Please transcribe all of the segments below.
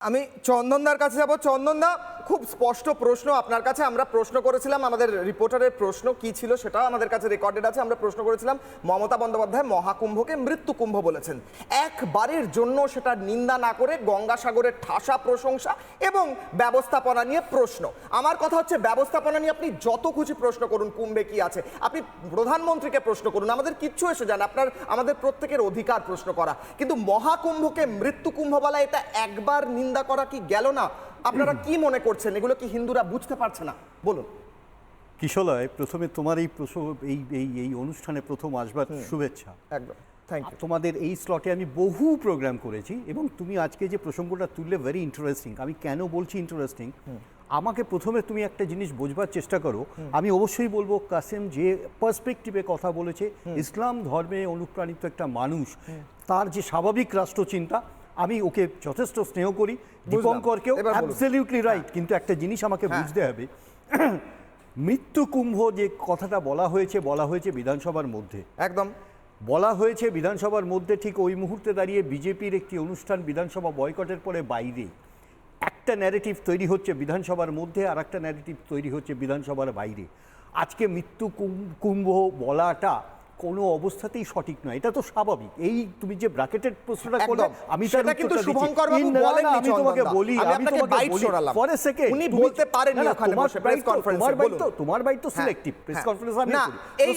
আমি চন্দনদার কাছে যাব। চন্দনদা খুব স্পষ্ট প্রশ্ন আপনার কাছে। আমরা প্রশ্ন করেছিলাম, আমাদের রিপোর্টারের প্রশ্ন কি ছিল সেটা আমাদের কাছে রেকর্ডেড আছে। আমরা প্রশ্ন করেছিলাম, মমতা বন্দ্যোপাধ্যায় মহাকুম্ভকে মৃত্যু কুম্ভ বলেছেন। একবারের জন্য সেটা নিন্দা না করে গঙ্গাসাগরের ঠাসা প্রশংসা এবং ব্যবস্থাপনা নিয়ে প্রশ্ন। আমার কথা হচ্ছে, ব্যবস্থাপনা নিয়ে আপনি যত খুশি প্রশ্ন করুন, কুম্ভে কি আছে। আপনি প্রধানমন্ত্রীকে প্রশ্ন করুন, আমাদের কিচ্ছু এসে যান আপনার, আমাদের প্রত্যেকের অধিকার প্রশ্ন করা। কিন্তু মহাকুম্ভকে মৃত্যু কুম্ভ বলা, এটা একবার নিন্দা করা কি গেল না? আপনারা কি মনে করছেন? এগুলো কি হিন্দুরা বুঝতে পারছে না? বলুন। কিশলয় প্রথমে তোমার এই এই এই এই অনুষ্ঠানে প্রথম আসবার শুভেচ্ছা। একদম। থ্যাংক ইউ তোমাদের এই স্লটে আমি বহু প্রোগ্রাম করেছি এবং তুমি আজকে যে প্রসঙ্গটা তুললে ভেরি ইন্টারেস্টিং আমি কেন বলছি ইন্টারেস্টিং আমাকে প্রথমে তুমি একটা জিনিস বোঝবার চেষ্টা করো। আমি অবশ্যই বলব কাসেম যে পার্সপেক্টিভে কথা বলেছে ইসলাম ধর্মে অনুপ্রাণিত একটা মানুষ তার যে স্বাভাবিক রাষ্ট্রচিন্তা আমি ওকে যথেষ্ট স্নেহ করি। দীপঙ্করকেও। অ্যাবসলিউটলি রাইট কিন্তু একটা জিনিস আমাকে হ্যাঁ। বুঝতে হবে। মৃত্যু কুম্ভ যে কথাটা বলা হয়েছে বলা হয়েছে বিধানসভার মধ্যে। একদম। বলা হয়েছে বিধানসভার মধ্যে ঠিক ওই মুহূর্তে দাঁড়িয়ে বিজেপির একটি অনুষ্ঠান বিধানসভা বয়কটের পরে বাইরে। একটা ন্যারেটিভ তৈরি হচ্ছে বিধানসভার মধ্যে আর একটা ন্যারেটিভ তৈরি হচ্ছে বিধানসভার বাইরে। আজকে মৃত্যু কুম- কুম্ভ বলাটা কোনো অবস্থাতেই সঠিক নয় এটা তো স্বাভাবিক এই তুমি যে ব্র্যাকেটেড প্রশ্নটা করলে আমি সেটা কিন্তু শুভঙ্কর বাবু ইন- না, না, আমি তোমাকে বলি আমি তোমাকে বাইট সরালাম। ফর এ সেকেন্ড উনি বলতে পারেননি ওখানে বসে conference এ, তোমার বাইট তো তোমার বাইট তো হ্যাঁ, সিলেক্টিভ প্রেস হ্যাঁ। কনফারেন্স আমি না, এই-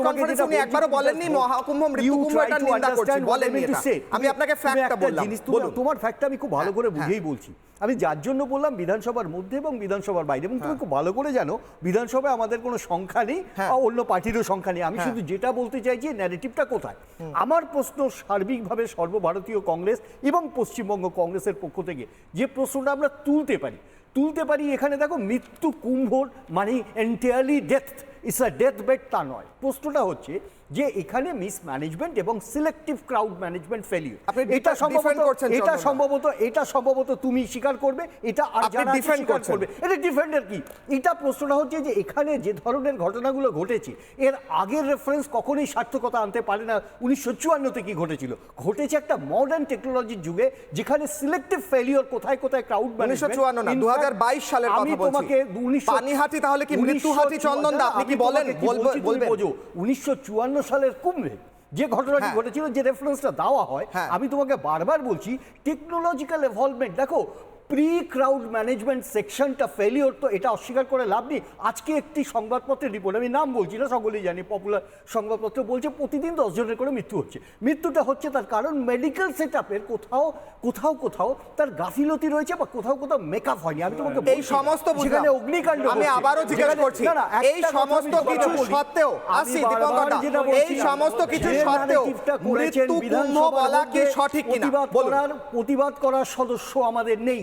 conference যেটা উনি একবারও বলেননি মহাকুম্ভ, you মৃত্যু কুম্ভ এটা নিন্দা করছি, understand what বলেননি এটা। আমি আপনাকে তুমি fact টা একটা বললাম, বলুন। তোমার ফ্যাক্টটা আমি খুব ভালো হ্যাঁ, করে হ্যাঁ। বুঝেই বলছি আমি যার জন্য বললাম বিধানসভার মধ্যে এবং বিধানসভার বাইরে এবং তুমি খুব ভালো করে জানো বিধানসভায় আমাদের কোনো সংখ্যা নেই হ্যাঁ। অন্য পার্টিরও সংখ্যা নেই আমি হ্যাঁ। শুধু যেটা বলতে চাই যে ন্যারেটিভটা কোথায়? আমার প্রশ্ন সার্বিকভাবে সর্বভারতীয় কংগ্রেস এবং পশ্চিমবঙ্গ কংগ্রেসের পক্ষ থেকে যে প্রশ্নটা আমরা তুলতে পারি। তুলতে পারি এখানে দেখো মৃত্যু কুম্ভর মানে entirely death it's a death bed তা নয়। প্রশ্নটা হচ্ছে যে এখানে মিসম্যানেজমেন্ট এবং সিলেক্টিভ ক্রাউড ম্যানেজমেন্ট ফেলিওর এটা সম্ভবত এটা সম্ভবত এটা সম্ভবত তুমি স্বীকার করবে এটা আর যারা করছেন। করবে। এটা ডিফেন্ডার কি? এটা প্রশ্নটা হচ্ছে যে এখানে যে ধরনের ঘটনাগুলো ঘটেছে এর আগের রেফারেন্স কখনোই সার্থকতা আনতে পারে না। উনিশশো চুয়ান্নতে কি ঘটেছিল? ঘটেছে একটা মডার্ন টেকনোলজির যুগে যেখানে সিলেক্টিভ ফেলিওর কোথায় কোথায় ক্রাউড উনিশশো চুয়ান্ন না, 2022 সালের কথা আমি তোমাকে উনিশশো পানিহাটি তাহলে কি মৃত্যুহাটি চন্দনদা? আপনি বলেন? বলবে- বলবেন? উনিশশো চুয়ান্ন সালের কুম্ভে যে ঘটনাটি হ্যাঁ। ঘটেছিল যে রেফারেন্সটা দেওয়া হয় হ্যাঁ। আমি তোমাকে বারবার বলছি টেকনোলজিক্যাল এভলভমেন্ট দেখো প্রি ক্রাউড ম্যানেজমেন্ট সেকশনটা ফেলিওর তো এটা অস্বীকার করে লাভ নেই। আজকে একটি সংবাদপত্রের রিপোর্ট আমি নাম বলছি না সকলেই জানি পপুলার সংবাদপত্র বলছে প্রতিদিন দশজনের করে মৃত্যু হচ্ছে। মৃত্যুটা হচ্ছে তার কারণ মেডিকেল সেট আপের কোথাও কোথাও কোথাও তার গাফিলতি রয়েছে বা কোথাও কোথাও মেকআপ হয়নি। আমি তোমাকে এই সমস্ত। অগ্নিকাণ্ড আমি আবারও জিজ্ঞেস করছি, না, এই সমস্ত কিছু। সত্ত্বেও, আসি, দীপঙ্কর এই সমস্ত কিছু সত্ত্বেও মৃত্যু কুম্ভ বলা কি সঠিক কিনা? প্রতিবাদ করার প্রতিবাদ করার সদস্য আমাদের নেই।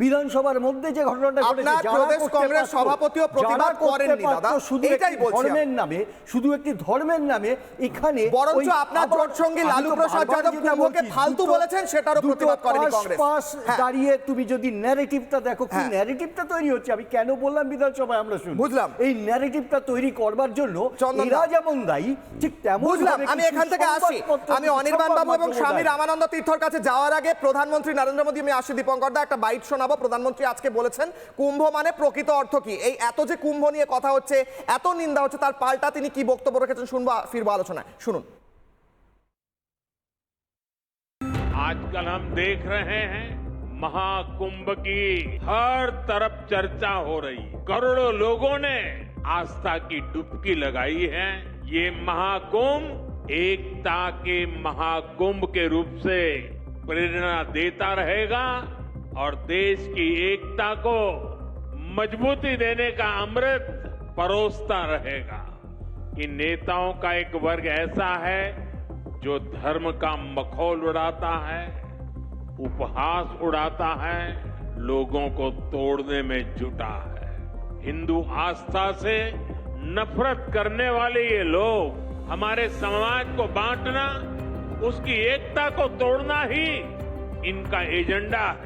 বিধানসভার মধ্যে যে ঘটনাটা ঘটেছে প্রদেশ কংগ্রেস সভাপতিও প্রতিবাদ করেননি, দাদা। শুধু একটি বলছি ধর্মের নামে শুধু একটি ধর্মের নামে এখানে বরঞ্চ আপনার আমি তো লালু প্রসাদ যাদব কুম্ভকে ফালতু বলেছেন, সেটারও প্রতিবাদ করেনি কংগ্রেস। পাশ হ্যাঁ। দাঁড়িয়ে তুমি যদি ন্যারেটিভটা দেখো কি। ন্যারেটিভটা তৈরি হচ্ছে আমি কেন বললাম বিধানসভায় আমরা শুনি বুঝলাম। এই ন্যারেটিভটা তৈরি করবার জন্য এরা যেমন দায়ী ঠিক তেমন বুঝলাম আমি এখান থেকে আসি আমি অনির্বাণ বাবু এবং স্বামী রামানন্দ তীর্থর কাছে যাওয়ার আগে প্রধানমন্ত্রী নরেন্দ্র মোদী আমি আসি দীপঙ্কর দা একটা বাইট শোনাবো প্রধানমন্ত্রী আজকে বলেছেন কুম্ভ মানে প্রকৃত অর্থ কি এই এত যে কুম্ভ নিয়ে কথা হচ্ছে এত নিন্দা হচ্ছে তার পাল্টা তিনি কি বক্তব্য রেখেছেন শুনবো ফিরবো আলোচনায় শুনুন आजकल हम देख रहे हैं महाकुंभ की हर तरफ चर्चा हो रही है करोड़ों लोगों ने आस्था की डुबकी लगाई है ये महाकुंभ एकता के महाकुंभ के रूप से प्रेरणा देता रहेगा और देश की एकता को मजबूती देने का अमृत परोसता रहेगा। इन नेताओं का एक वर्ग ऐसा है जो धर्म का मखौल उड़ाता है, उपहास उड़ाता है, लोगों को तोड़ने में जुटा है। हिंदू आस्था से नफरत करने वाले ये लोग हमारे समाज को बांटना, उसकी एकता को तोड़ना ही इनका एजेंडा है।